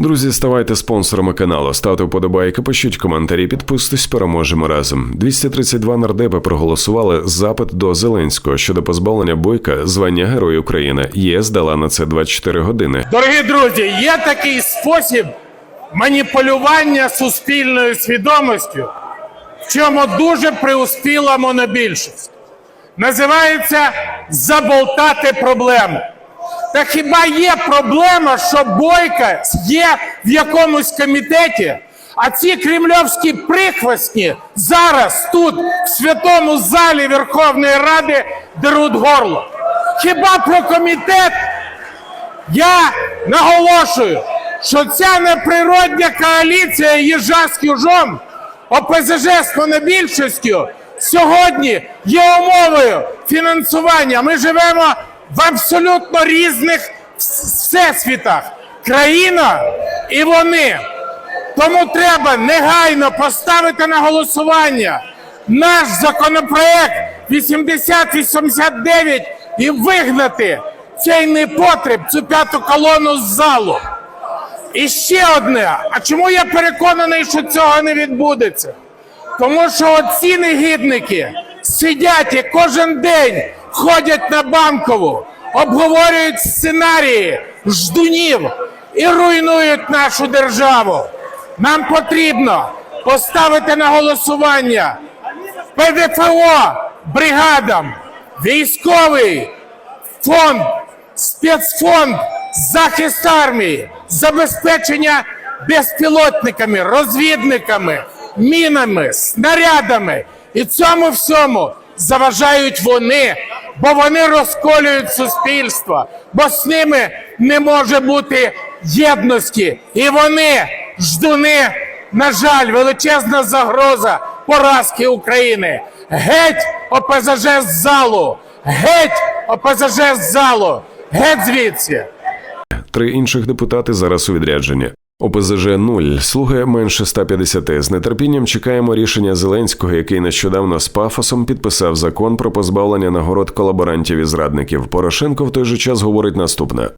Друзі, ставайте спонсорами каналу, ставте вподобайки, пишіть коментарі, підписуйтесь, переможемо разом. 232 нардепи проголосували запит до Зеленського щодо позбавлення бойка звання Герой України. ЄС дала на це 24 години. Дорогі друзі, є такий спосіб маніпулювання суспільною свідомістю, в чому дуже преуспіла монобільшість. Називається заболтати проблему. Та хіба є проблема, що Бойка є в якомусь комітеті, а ці кремльовські прихвостні зараз тут, в святому залі Верховної Ради, деруть горло? Хіба про комітет я наголошую, що ця неприродня коаліція їжа з южом, ОПЗЖ з монобільшістю, сьогодні є умовою фінансування. Ми живемо в абсолютно різних всесвітах. Країна і вони. Тому треба негайно поставити на голосування наш законопроект 8089 і вигнати цей непотріб, цю п'яту колону з залу. І ще одне. А чому я переконаний, що цього не відбудеться? Тому що оці негідники сидять і кожен день ходять на банкову, обговорюють сценарії ждунів і руйнують нашу державу. Нам потрібно поставити на голосування ПДФО бригадам, військовий фонд, спецфонд, захист армії, забезпечення безпілотниками, розвідниками, мінами, снарядами. І цьому всьому заважають вони, бо вони розколюють суспільство, бо з ними не може бути єдності. І вони, ждуни, на жаль, величезна загроза поразки України. Геть ОПЗЖ з залу! Геть ОПЗЖ з залу! Геть звідси! Три інших депутати зараз у відрядженні. ОПЗЖ 0, слуги менше 150. З нетерпінням чекаємо рішення Зеленського, який нещодавно з пафосом підписав закон про позбавлення нагород колаборантів і зрадників. Порошенко в той же час говорить наступне.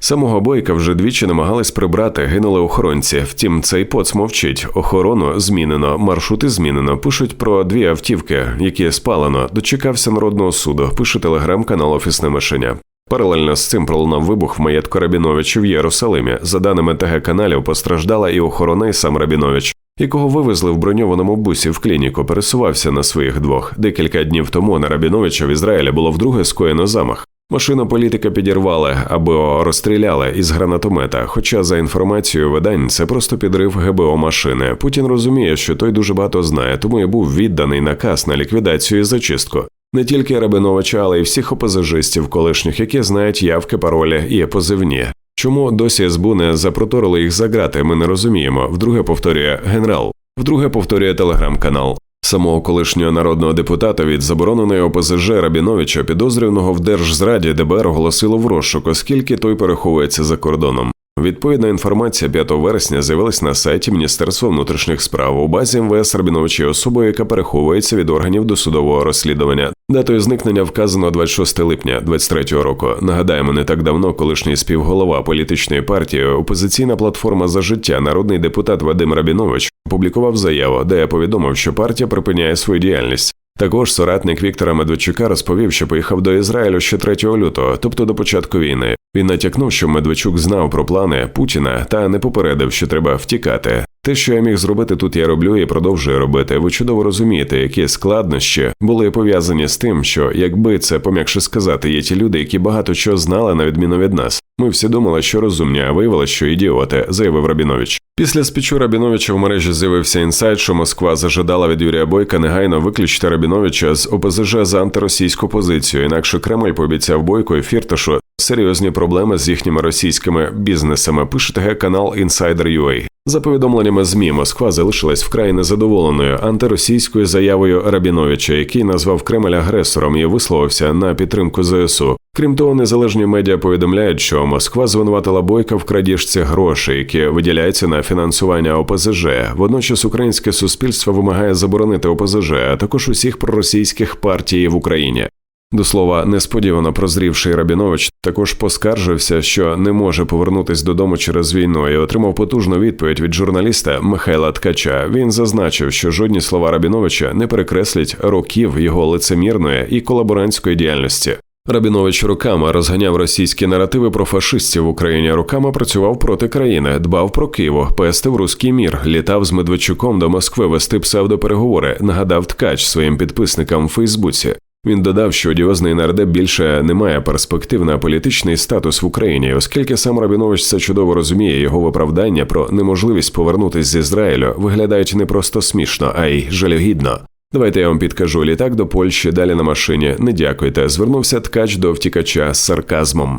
Самого бойка вже двічі намагались прибрати, гинули охоронці. Втім, цей поц мовчить. Охорону змінено, маршрути змінено. Пишуть про дві автівки, які спалено. Дочекався народного суду. Пише телеграм-канал Офісне мишеня. Паралельно з цим пролунав вибух в маєтку Рабіновича в Єрусалимі. За даними ТГ каналів, постраждала і охорона, і сам Рабінович, якого вивезли в броньованому бусі в клініку, пересувався на своїх двох. Декілька днів тому на Рабіновича в Ізраїлі було вдруге скоєно замах. Машину політика підірвали або розстріляли із гранатомета. Хоча, за інформацією видань, це просто підрив ГБО машини. Путін розуміє, що той дуже багато знає, тому і був відданий наказ на ліквідацію і зачистку. Не тільки Рабиновича, але й всіх опозажистів колишніх, які знають явки, паролі і позивні. Чому досі СБУ не запроторили їх за грати, ми не розуміємо. Вдруге повторює генерал, вдруге повторює телеграм-канал. Самого колишнього народного депутата від забороненої ОПЗЖ Рабіновича, підозрюваного в держзраді ДБР оголосило в розшук, оскільки той переховується за кордоном. Відповідна інформація 5 вересня з'явилась на сайті Міністерства внутрішніх справ у базі МВС Рабіновича є особою, яка переховується від органів досудового розслідування. Датою зникнення вказано 26 липня 23 року. Нагадаємо, не так давно колишній співголова політичної партії опозиційна платформа за життя, народний депутат Вадим Рабінович опублікував заяву, де повідомив, що партія припиняє свою діяльність. Також соратник Віктора Медведчука розповів, що поїхав до Ізраїлю ще 3 лютого, тобто до початку війни. Він натякнув, що Медведчук знав про плани Путіна та не попередив, що треба втікати. Те, що я міг зробити тут, я роблю і продовжую робити. Ви чудово розумієте, які складнощі були пов'язані з тим, що якби це пом'якше сказати, є ті люди, які багато чого знали на відміну від нас. Ми всі думали, що розумні, а виявилося, що ідіоти, заявив Рабінович. Після спічу Рабіновича в мережі з'явився інсайт, що Москва зажадала від Юрія Бойка негайно виключити Рабіновича з ОПЗЖ за антиросійську позицію. Інакше Кремль пообіцяв Бойко і Фірташу серйозні проблеми з їхніми російськими бізнесами. Пише ТГ канал Insider.ua. За повідомленнями ЗМІ, Москва залишилась вкрай незадоволеною антиросійською заявою Рабіновича, який назвав Кремль агресором і висловився на підтримку ЗСУ. Крім того, незалежні медіа повідомляють, що Москва звинуватила Бойка в крадіжці грошей, які виділяються на фінансування ОПЗЖ. Водночас українське суспільство вимагає заборонити ОПЗЖ, а також усіх проросійських партій в Україні. До слова, несподівано прозрівший Рабінович також поскаржився, що не може повернутись додому через війну і отримав потужну відповідь від журналіста Михайла Ткача. Він зазначив, що жодні слова Рабіновича не перекреслять років його лицемірної і колаборантської діяльності. Рабінович роками розганяв російські наративи про фашистів в Україні. Роками працював проти країни, дбав про Києво, пестив руський мір, літав з Медведчуком до Москви вести псевдопереговори, нагадав ткач своїм підписникам в Фейсбуці. Він додав, що одіозний нардеп більше не має перспектив на політичний статус в Україні, оскільки сам Рабінович це чудово розуміє, його виправдання про неможливість повернутись з Ізраїлю виглядають не просто смішно, а й жалюгідно. Давайте я вам підкажу літак до Польщі, далі на машині. Не дякуйте. Звернувся ткач до втікача з сарказмом.